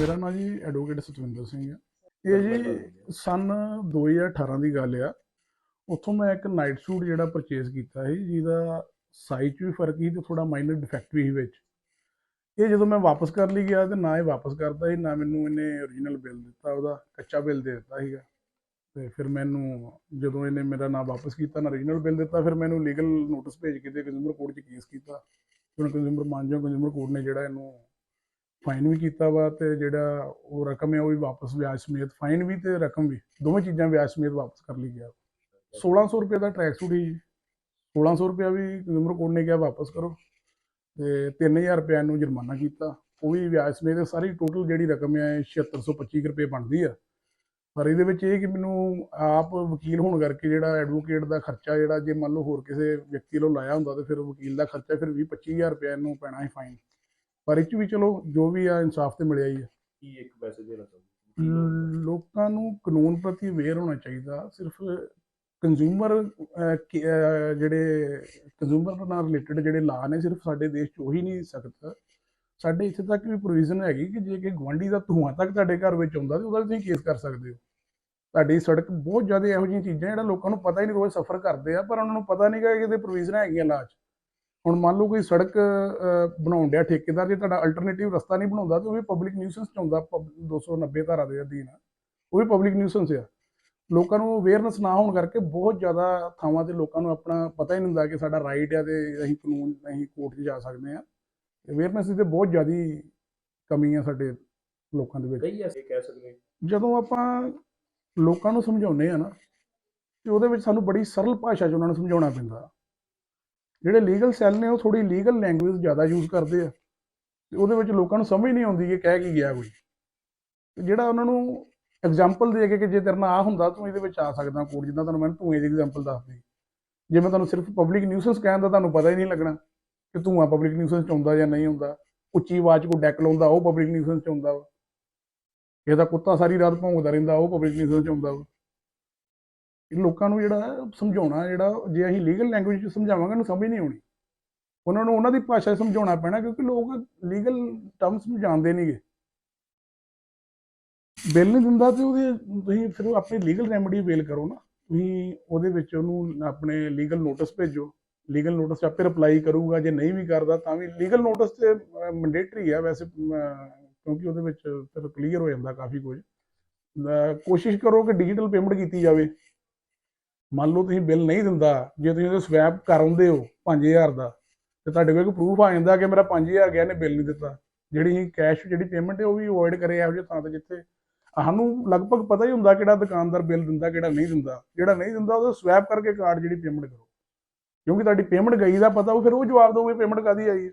ਮੇਰਾ ਨਾਮ ਜੀ ਐਡਵੋਕੇਟ ਸਤਵਿੰਦਰ ਸਿੰਘ ਹੈ। ਇਹ ਜੀ ਸਨ 2018 ਦੀ ਗੱਲ ਆ। ਉੱਥੋਂ ਮੈਂ ਇੱਕ ਨਾਈਟ ਸੂਟ ਜਿਹੜਾ ਪਰਚੇਸ ਕੀਤਾ ਸੀ ਜਿਹਦਾ ਸਾਈਜ਼ ਵੀ ਫ਼ਰਕ ਸੀ ਤੇ ਥੋੜਾ ਮਾਈਨਰ ਡਿਫੈਕਟ ਵੀ ਸੀ ਵਿੱਚ। ਇਹ ਜਦੋਂ ਮੈਂ ਵਾਪਸ ਕਰ ਲਈ ਗਿਆ ਤੇ ਨਾ ਇਹ ਵਾਪਸ ਕਰਦਾ ਸੀ ਨਾ ਮੈਨੂੰ ਇਹਨੇ origignal ਬਿੱਲ ਦਿੱਤਾ ਉਹਦਾ ਕੱਚਾ ਬਿੱਲ ਦੇ ਦਿੱਤਾ ਸੀਗਾ। ਤੇ ਫਿਰ ਮੈਨੂੰ ਜਦੋਂ ਇਹਨੇ ਮੇਰਾ ਨਾਮ ਵਾਪਸ ਕੀਤਾ, ਨਾ ਰੀਜਨਲ ਬਿੱਲ ਦਿੱਤਾ, ਫਿਰ ਮੈਨੂੰ ਲੀਗਲ ਨੋਟਿਸ ਭੇਜ ਕੇ ਤੇ ਕੰਜ਼ਿਊਮਰ ਕੋਰਟ 'ਚ ਕੇਸ ਕੀਤਾ। ਹੁਣ ਕੰਜ਼ਿਊਮਰ ਮਾਨਜੋ ਕੰਜ਼ਿਊਮਰ ਕੋਰਟ ਨੇ ਜਿਹੜਾ ਇਹਨੂੰ ਫਾਈਨ ਵੀ ਕੀਤਾ ਵਾ ਤੇ ਜਿਹੜਾ ਉਹ ਰਕਮ ਹੈ ਉਹ ਵੀ ਵਾਪਸ ਵਿਆਜ ਸਮੇਤ ਫਾਈਨ ਵੀ ਤੇ ਰਕਮ ਵੀ, ਦੋਵੇਂ ਚੀਜ਼ਾਂ ਵਿਆਜ ਸਮੇਤ ਵਾਪਸ ਕਰ ਲਈ ਗਿਆ। 1600 ਰੁਪਏ ਦਾ ਟਰੈਕ ਸੂਟ ਸੀ 1600 ਰੁਪਏ ਵੀ ਕੰਜ਼ਿਊਮਰ ਕੋਰਟ ਨੇ ਕਿਹਾ ਵਾਪਸ ਕਰੋ ਤੇ 3000 ਰੁਪਏ ਨੂੰ ਜੁਰਮਾਨਾ ਕੀਤਾ। ਉਹ ਵੀ ਵਿਆਜ ਸਮੇਤ ਸਾਰੀ ਟੋਟਲ ਜਿਹੜੀ ਰਕਮ ਹੈ 7625 ਰੁਪਏ ਬਣਦੀ ਆ। ਪਰ ਇਹਦੇ ਵਿੱਚ ਇਹ ਕਿ ਮੈਨੂੰ ਆਪ ਵਕੀਲ ਹੋਣ ਕਰਕੇ ਜਿਹੜਾ ਐਡਵੋਕੇਟ ਦਾ ਖਰਚਾ ਜਿਹੜਾ ਜੇ ਮੰਨ ਲਓ ਹੋਰ ਕਿਸੇ ਵਿਅਕਤੀ ਵੱਲੋਂ ਲਾਇਆ ਹੁੰਦਾ ਤੇ ਫਿਰ ਵਕੀਲ ਦਾ ਖਰਚਾ ਫਿਰ 20 25000 ਰੁਪਏ ਨੂੰ ਪੈਣਾ ਹੈ ਫਾਈਨ ਪਰ ਇਹ 'ਚ ਵੀ ਚਲੋ ਜੋ ਵੀ ਆ ਇਨਸਾਫ ਤੇ ਮਿਲਿਆ ਹੀ ਆ। ਕੀ ਇੱਕ ਮੈਸੇਜ ਦੇਣਾ ਚਾਹੁੰਦੇ ਲੋਕਾਂ ਨੂੰ ਕਾਨੂੰਨ ਪ੍ਰਤੀ ਅਵੇਅਰ ਹੋਣਾ ਚਾਹੀਦਾ ਸਿਰਫ ਕੰਜ਼ਿਊਮਰ ਜਿਹੜੇ ਕੰਜ਼ਿਊਮਰ ਨਾਲ ਰਿਲੇਟਡ ਜਿਹੜੇ ਲਾ ਨੇ ਸਿਰਫ ਸਾਡੇ ਦੇਸ਼ 'ਚ ਉਹੀ ਨਹੀਂ ਸਖਤ। ਸਾਡੇ ਇੱਥੇ ਤੱਕ ਵੀ ਪ੍ਰੋਵੀਜ਼ਨ ਹੈਗੀ ਕਿ ਜੇ ਕਿ ਗਵਾਂਢੀ ਦਾ ਧੂਆਂ ਤੱਕ ਤੁਹਾਡੇ ਘਰ ਵਿੱਚ ਆਉਂਦਾ ਤੇ ਉਹਦਾ ਤੁਸੀਂ ਕੇਸ ਕਰ ਸਕਦੇ ਹੋ। ਤੁਹਾਡੀ ਸੜਕ ਬਹੁਤ ਜ਼ਿਆਦਾ ਇਹੋ ਜਿਹੀਆਂ ਚੀਜ਼ਾਂ ਜਿਹੜਾ ਲੋਕਾਂ ਨੂੰ ਪਤਾ ਹੀ ਨਹੀਂ ਰੋਜ਼ ਸਫ਼ਰ ਕਰਦੇ ਆ, ਪਰ ਉਹਨਾਂ ਨੂੰ ਪਤਾ ਨਹੀਂ ਕਿ ਇਹਦੇ ਪ੍ਰੋਵੀਜ਼ਨ ਹੈਗੀਆਂ ਲਾਜ ਹੁਣ ਮੰਨ ਲਓ ਕੋਈ ਸੜਕ ਬਣਾਉਣ ਡਿਆ ਠੇਕੇਦਾਰ, ਜੇ ਤੁਹਾਡਾ ਅਲਟਰਨੇਟਿਵ ਰਸਤਾ ਨਹੀਂ ਬਣਾਉਂਦਾ ਤੇ ਉਹ ਵੀ ਪਬਲਿਕ ਨਿਊਸੈਂਸ ਚ ਆਉਂਦਾ, ਪਬ- 290 ਧਾਰਾ ਦੇ ਅਧੀਨ। ਉਹ ਵੀ ਪਬਲਿਕ ਨਿਊਸੈਂਸ ਆ। ਲੋਕਾਂ ਨੂੰ ਅਵੇਅਰਨੈਸ ਨਾ ਹੋਣ ਕਰਕੇ ਬਹੁਤ ਜ਼ਿਆਦਾ ਥਾਵਾਂ ਤੇ ਲੋਕਾਂ ਨੂੰ ਆਪਣਾ ਪਤਾ ਹੀ ਨਹੀਂ ਹੁੰਦਾ ਕਿ ਸਾਡਾ ਰਾਈਟ ਆ ਤੇ ਅਸੀਂ ਕਾਨੂੰਨ, ਅਸੀਂ ਕੋਰਟ 'ਚ ਜਾ ਸਕਦੇ ਆ। ਅਵੇਅਰਨੈਸ ਦੀ ਤੇ ਬਹੁਤ ਜ਼ਿਆਦੀ ਕਮੀ ਆ ਸਾਡੇ ਲੋਕਾਂ ਦੇ ਵਿੱਚ। ਕਈ ਐਸੇ ਕਹਿ ਸਕਦੇ ਜਦੋਂ ਆਪਾਂ ਲੋਕਾਂ ਨੂੰ ਸਮਝਾਉਂਦੇ ਆ ਨਾ ਤੇ ਉਹਦੇ ਵਿੱਚ ਸਾਨੂੰ ਬੜੀ ਸਰਲ ਭਾਸ਼ਾ 'ਚ ਉਹਨਾਂ ਨੂੰ ਸਮਝਾਉਣਾ ਪੈਂਦਾ। ਜਿਹੜੇ ਲੀਗਲ ਸੈੱਲ ਨੇ ਉਹ ਥੋੜੀ ਲੀਗਲ ਲੈਂਗੁਏਜ ਜ਼ਿਆਦਾ ਯੂਜ਼ ਕਰਦੇ ਆ। ਤੇ ਉਹਦੇ ਵਿੱਚ ਲੋਕਾਂ ਨੂੰ ਸਮਝ ਨਹੀਂ ਆਉਂਦੀ ਕਿ ਕਹਿ ਕੀ ਗਿਆ ਕੋਈ। ਜਿਹੜਾ ਉਹਨਾਂ ਨੂੰ ਐਗਜ਼ਾਮਪਲ ਦੇ ਕੇ ਕਿ ਜੇ ਤੇਰੇ ਨਾਲ ਆ ਹੁੰਦਾ ਤੂੰ ਇਹਦੇ ਵਿੱਚ ਆ ਸਕਦਾ ਕੋਡ ਜਿੱਦਾਂ ਤੁਹਾਨੂੰ ਮੈਂ ਧੂਏ ਦੀ ਐਗਜ਼ਾਮਪਲ ਦੱਸਦੀ। ਜੇ ਮੈਂ ਤੁਹਾਨੂੰ ਸਿਰਫ ਪਬਲਿਕ ਨਿਊਸੈਂਸ ਕਹਿਣ ਦਾ ਤੁਹਾਨੂੰ ਪਤਾ ਹੀ ਨਹੀਂ ਲੱਗਣਾ। ਕਿ ਧੂਆਂ ਪਬਲਿਕ ਨਿਊਸੈਂਸ ਚ ਆਉਂਦਾ ਜਾਂ ਨਹੀਂ ਆਉਂਦਾ, ਉੱਚੀ ਆਵਾਜ਼ 'ਚ ਕੋਈ ਡੈਕ ਲਾਉਂਦਾ, ਉਹ ਪਬਲਿਕ ਨਿਊਸੈਂਸ ਚ ਆਉਂਦਾ ਵਾ। ਇਹਦਾ ਕੁੱਤਾ ਸਾਰੀ ਰਾਤ ਭੌਂਕਦਾ ਰਹਿੰਦਾ, ਉਹ ਪਬਲਿਕ ਨਿਊਸੈਂਸ ਚ ਆਉਂਦਾ ਵਾ। ਇਹ ਲੋਕਾਂ ਨੂੰ ਜਿਹੜਾ ਸਮਝਾਉਣਾ, ਜਿਹੜਾ ਜੇ ਅਸੀਂ ਲੀਗਲ ਲੈਂਗੁਏਜ ਚ ਸਮਝਾਵਾਂਗੇ, ਉਹਨੂੰ ਸਮਝ ਨਹੀਂ ਆਉਣੀ। ਉਹਨਾਂ ਨੂੰ, ਉਹਨਾਂ ਦੀ ਭਾਸ਼ਾ ਸਮਝਾਉਣਾ ਪੈਣਾ, ਕਿਉਂਕਿ ਲੋਕ ਲੀਗਲ ਟਰਮਸ ਨੂੰ ਜਾਣਦੇ ਨਹੀਂਗੇ ਬਿੱਲ ਨਹੀਂ ਦਿੰਦਾ ਤੇ ਉਹਦੇ, ਤੁਸੀਂ ਫਿਰ ਆਪਣੀ ਲੀਗਲ ਰੈਮਡੀ ਅਵੇਲ ਕਰੋ ਨਾ। ਤੁਸੀਂ ਉਹਦੇ ਵਿੱਚ ਉਹਨੂੰ ਆਪਣੇ ਲੀਗਲ ਨੋਟਿਸ ਭੇਜੋ। ਲੀਗਲ ਨੋਟਿਸ ਆਪੇ ਰਿਪਲਾਈ ਕਰੂਗਾ, ਜੇ ਨਹੀਂ ਵੀ ਕਰਦਾ ਤਾਂ ਵੀ ਲੀਗਲ ਨੋਟਿਸ ਤੇ ਮੈਂਡੇਟਰੀ ਆ ਵੈਸੇ ਕਿਉਂਕਿ ਉਹਦੇ ਵਿੱਚ ਫਿਰ ਕਲੀਅਰ ਹੋ ਜਾਂਦਾ ਕਾਫੀ ਕੁਝ। ਕੋਸ਼ਿਸ਼ ਕਰੋ ਕਿ ਡਿਜੀਟਲ ਪੇਮੈਂਟ ਕੀਤੀ ਜਾਵੇ। ਮੰਨ ਲਓ ਤੁਸੀਂ ਬਿੱਲ ਨਹੀਂ ਦਿੰਦਾ, ਜੇ ਤੁਸੀਂ ਉਹਦੇ ਸਵੈਪ ਕਰਾਉਂਦੇ ਹੋ 5000 ਦਾ, ਤੇ ਤੁਹਾਡੇ ਕੋਲ ਇੱਕ ਪ੍ਰੂਫ ਆ ਜਾਂਦਾ ਕਿ ਮੇਰਾ 5000 ਗਿਆ ਨੇ ਬਿੱਲ ਨਹੀਂ ਦਿੱਤਾ। ਜਿਹੜੀ ਕੈਸ਼ ਜਿਹੜੀ ਪੇਮੈਂਟ ਹੈ, ਉਹ ਵੀ ਅਵੋਇਡ ਕਰੇ ਇਹੋ ਜਿਹੇ ਥਾਂ ਤੇ ਜਿੱਥੇ ਸਾਨੂੰ ਲਗਭਗ ਪਤਾ ਹੀ ਹੁੰਦਾ ਕਿਹੜਾ ਦੁਕਾਨਦਾਰ ਬਿੱਲ ਦਿੰਦਾ, ਕਿਹੜਾ ਨਹੀਂ ਦਿੰਦਾ। ਜਿਹੜਾ ਨਹੀਂ ਦਿੰਦਾ, ਉਹਦਾ ਸਵੈਪ ਕਰਕੇ ਕਾਰਡ ਜਿਹੜੀ ਪੇਮੈਂਟ ਕਰੋ। ਕਿਉਂਕਿ ਤੁਹਾਡੀ ਪੇਮੈਂਟ ਗਈ ਦਾ ਪਤਾ, ਉਹ ਫਿਰ ਉਹ ਜਵਾਬ ਦਊਗੇ ਪੇਮੈਂਟ ਕਾਦੀ ਆਈ ਹੈ।